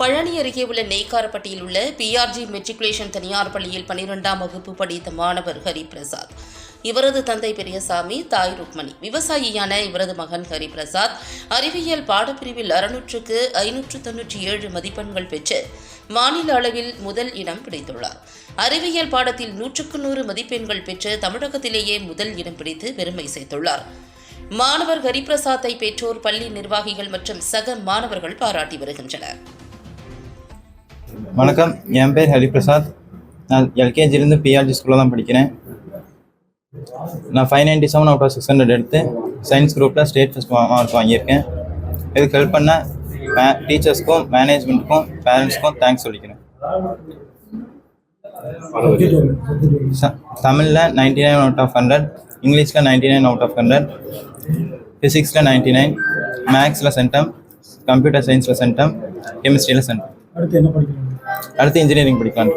பழனி அருகே உள்ள நெய்க்காரப்பட்டியில் உள்ள பிஆர்ஜி மெட்ரிகுலேஷன் தனியார் பள்ளியில் பனிரெண்டாம் வகுப்பு படித்த மாணவர் ஹரிபிரசாத். இவரது தந்தை பெரியசாமி தாய் ருக்மணி. விவசாயியான இவரது மகன் ஹரிபிரசாத் அறிவியல் பாடப்பிரிவில் அறுநூற்றுக்கு ஐநூற்று தொன்னூற்றி ஏழு மதிப்பெண்கள் பெற்று மாநில அளவில் முதல் இடம் பிடித்துள்ளார். அறிவியல் பாடத்தில் நூற்றுக்கு நூறு மதிப்பெண்கள் பெற்று தமிழகத்திலேயே முதல் இடம் பிடித்து பெருமை சேர்த்துள்ளார். மாணவர் ஹரிபிரசாத்தை பெற்றோர் பள்ளி நிர்வாகிகள் மற்றும் சக மாணவர்கள் பாராட்டி வருகின்றனர். வணக்கம். என் பேர் ஹரிபிரசாத். நான் எல்கேஜிலேருந்து பிஆர்ஜி ஸ்கூலில் தான் படிக்கிறேன். நான் five ninety seven out of six hundred எடுத்து சயின்ஸ் குரூப்பில் ஸ்டேட் ஃபஸ்ட் மார்க் வாங்கியிருக்கேன். இதுக்கு ஹெல்ப் பண்ண மே டீச்சர்ஸ்க்கும் மேனேஜ்மெண்ட்டுக்கும் பேரண்ட்ஸ்க்கும் தேங்க்ஸ் சொல்லிக்கிறேன். ச- தமிழில் ninety nine out of hundred இங்கிலீஷில் ninety nine out of hundred ஃபிசிக்ஸில் நைன்டி நைன் மேக்ஸில் சென்டம் கம்ப்யூட்டர் சயின்ஸில் சென்டம் கெமிஸ்ட்ரியில் சென்டம் அடுத்து என்ன படிக்கணும்? அடுத்து இன்ஜினியரிங் படிக்கலாம்.